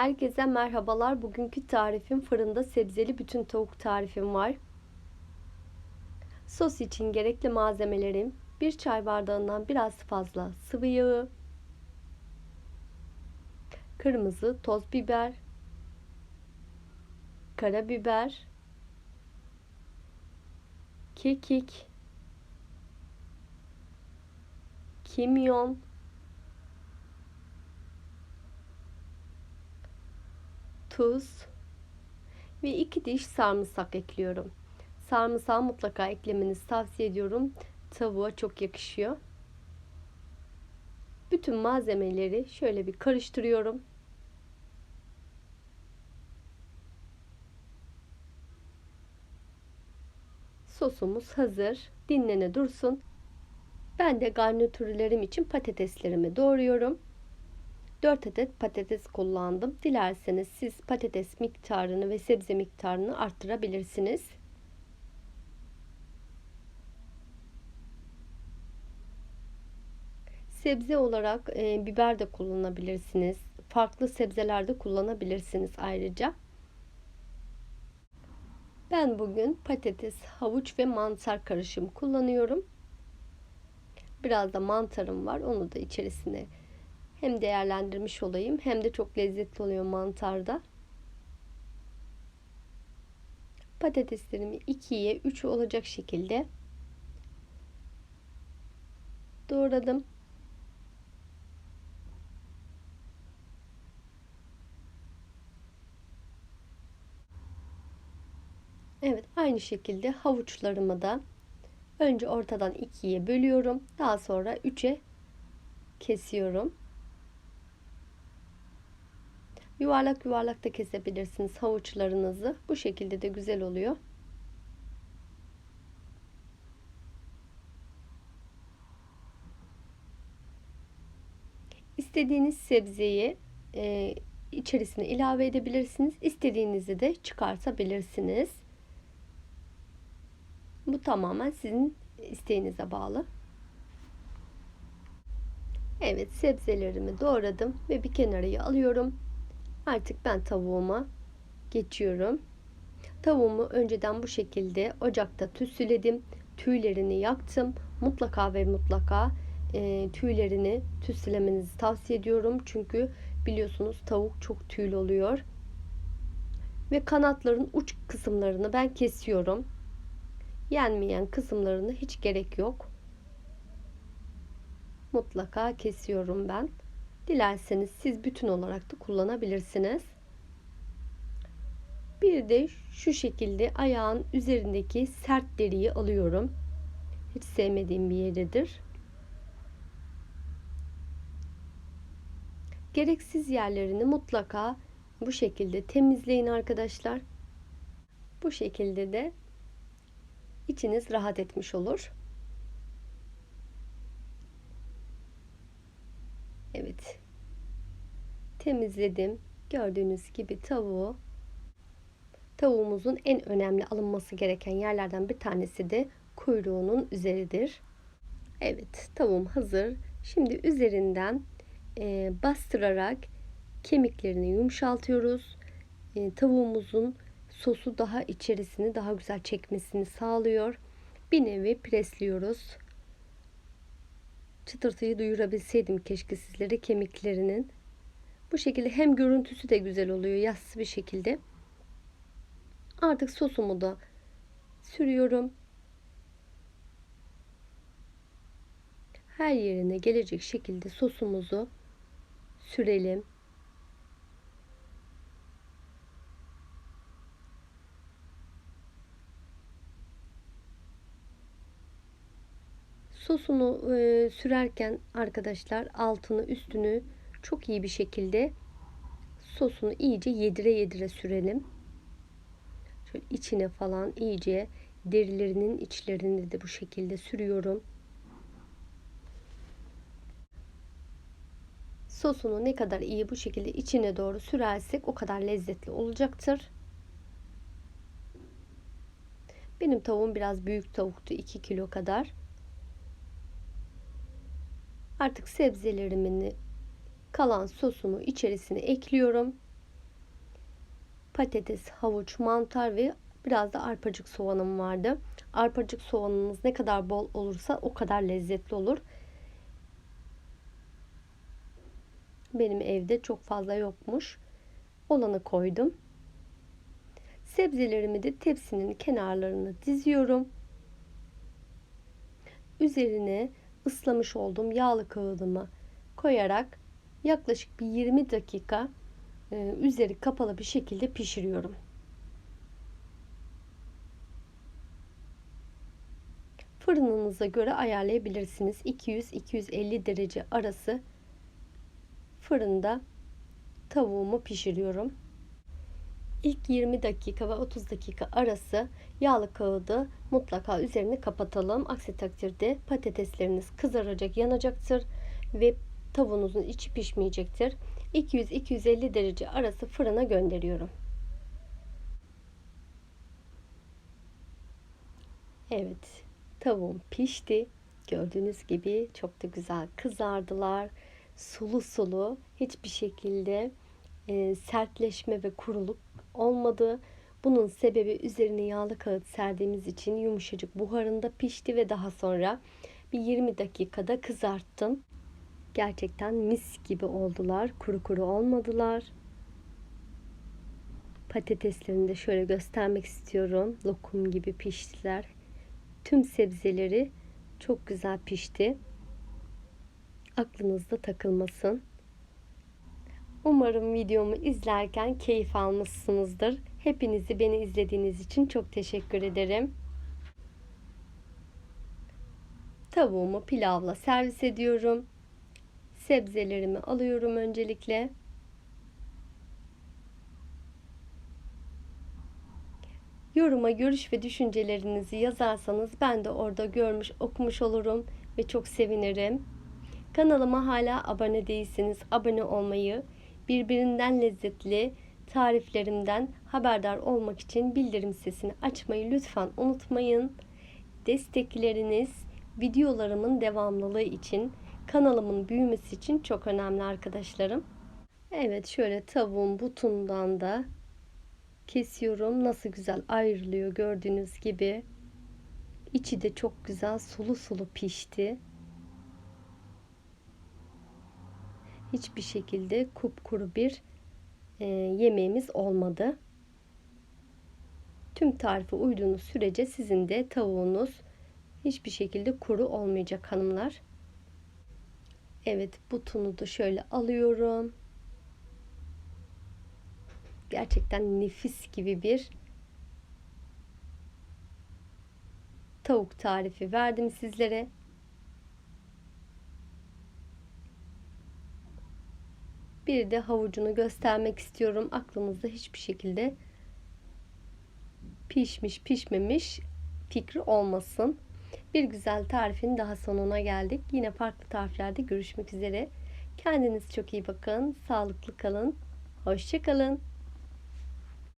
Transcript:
Herkese merhabalar. Bugünkü tarifim fırında sebzeli bütün tavuk tarifim var. Sos için gerekli malzemelerim 1 çay bardağından biraz fazla sıvı yağı, kırmızı toz biber, karabiber, kekik, kimyon, tuz ve 2 diş sarımsak ekliyorum. Sarımsağı mutlaka eklemenizi tavsiye ediyorum. Tavuğa çok yakışıyor. Bütün malzemeleri şöyle bir karıştırıyorum. Sosumuz hazır. Dinlene dursun. Ben de garnitürlerim için patateslerimi doğruyorum. 4 adet patates kullandım. Dilerseniz siz patates miktarını ve sebze miktarını arttırabilirsiniz. Sebze olarak e, biber de kullanabilirsiniz. Farklı sebzeler de kullanabilirsiniz ayrıca. Ben bugün patates, havuç ve mantar karışımı kullanıyorum. Biraz da mantarım var. Onu da içerisine hem değerlendirmiş olayım hem de çok lezzetli oluyor mantarda. Patateslerimi 2'ye 3 olacak şekilde doğradım. Evet aynı şekilde havuçlarımı da önce ortadan ikiye bölüyorum. Daha sonra üçe kesiyorum. Yuvarlak yuvarlak da kesebilirsiniz havuçlarınızı. Bu şekilde de güzel oluyor. İstediğiniz sebzeyi e, içerisine ilave edebilirsiniz. İstediğinizi de çıkartabilirsiniz. Bu tamamen sizin isteğinize bağlı. Evet sebzelerimi doğradım ve bir kenarıya alıyorum. Artık ben tavuğuma geçiyorum. Tavuğumu önceden bu şekilde ocakta tütsüledim. Tüylerini yaktım. Mutlaka ve mutlaka e, tüylerini tütsülemenizi tavsiye ediyorum. Çünkü biliyorsunuz tavuk çok tüylü oluyor. Ve kanatların uç kısımlarını ben kesiyorum. Yenmeyen kısımlarını hiç gerek yok. Mutlaka kesiyorum ben. Dilerseniz siz bütün olarak da kullanabilirsiniz. Bir de şu şekilde ayağın üzerindeki sert deriyi alıyorum. Hiç sevmediğim bir yeridir. Gereksiz yerlerini mutlaka bu şekilde temizleyin arkadaşlar. Bu şekilde de içiniz rahat etmiş olur. Evet. Temizledim. Gördüğünüz gibi tavuğu tavuğumuzun en önemli alınması gereken yerlerden bir tanesi de kuyruğunun üzeridir. Evet, tavuğum hazır. Şimdi üzerinden e, bastırarak kemiklerini yumuşaltıyoruz. E, tavuğumuzun sosu daha içerisini daha güzel çekmesini sağlıyor. Bir nevi presliyoruz çıtırtıyı duyurabilseydim keşke sizlere kemiklerinin. Bu şekilde hem görüntüsü de güzel oluyor yassı bir şekilde. Artık sosumu da sürüyorum. Her yerine gelecek şekilde sosumuzu sürelim. Sosunu e, sürerken arkadaşlar altını üstünü çok iyi bir şekilde sosunu iyice yedire yedire sürelim. Şöyle içine falan iyice derilerinin içlerini de bu şekilde sürüyorum. Sosunu ne kadar iyi bu şekilde içine doğru sürersek o kadar lezzetli olacaktır. Benim tavuğum biraz büyük tavuktu 2 kilo kadar. Artık sebzelerimin kalan sosumu içerisine ekliyorum. patates, havuç, mantar ve biraz da arpacık soğanım vardı. Arpacık soğanınız ne kadar bol olursa o kadar lezzetli olur. Benim evde çok fazla yokmuş. Olanı koydum. Sebzelerimi de tepsinin kenarlarına diziyorum. Üzerine ıslamış olduğum yağlı kağıdımı koyarak yaklaşık bir 20 dakika e, üzeri kapalı bir şekilde pişiriyorum. Fırınınıza göre ayarlayabilirsiniz. 200-250 derece arası fırında tavuğumu pişiriyorum. İlk 20 dakika ve 30 dakika arası yağlı kağıdı mutlaka üzerini kapatalım. Aksi takdirde patatesleriniz kızaracak, yanacaktır ve tavuğunuzun içi pişmeyecektir. 200-250 derece arası fırına gönderiyorum. Evet, tavuğum pişti. Gördüğünüz gibi çok da güzel kızardılar. Sulu sulu, hiçbir şekilde e, sertleşme ve kuruluk olmadı. Bunun sebebi üzerine yağlı kağıt serdiğimiz için yumuşacık buharında pişti ve daha sonra bir 20 dakikada kızarttım. Gerçekten mis gibi oldular. Kuru kuru olmadılar. Patateslerini de şöyle göstermek istiyorum. Lokum gibi piştiler. Tüm sebzeleri çok güzel pişti. Aklınızda takılmasın. Umarım videomu izlerken keyif almışsınızdır. Hepinizi beni izlediğiniz için çok teşekkür ederim. Tavuğumu pilavla servis ediyorum. Sebzelerimi alıyorum öncelikle. Yoruma görüş ve düşüncelerinizi yazarsanız ben de orada görmüş okumuş olurum ve çok sevinirim. Kanalıma hala abone değilseniz abone olmayı, birbirinden lezzetli tariflerimden haberdar olmak için bildirim sesini açmayı lütfen unutmayın. Destekleriniz videolarımın devamlılığı için, kanalımın büyümesi için çok önemli arkadaşlarım. Evet şöyle tavuğun butundan da kesiyorum. Nasıl güzel ayrılıyor gördüğünüz gibi. İçi de çok güzel sulu sulu pişti. hiçbir şekilde kupkuru bir e, yemeğimiz olmadı. Tüm tarife uyduğunuz sürece sizin de tavuğunuz hiçbir şekilde kuru olmayacak hanımlar. Evet butunu da şöyle alıyorum. Gerçekten nefis gibi bir tavuk tarifi verdim sizlere. Bir de havucunu göstermek istiyorum. Aklınızda hiçbir şekilde pişmiş pişmemiş fikri olmasın. Bir güzel tarifin daha sonuna geldik. Yine farklı tariflerde görüşmek üzere. Kendiniz çok iyi bakın. Sağlıklı kalın. Hoşçakalın.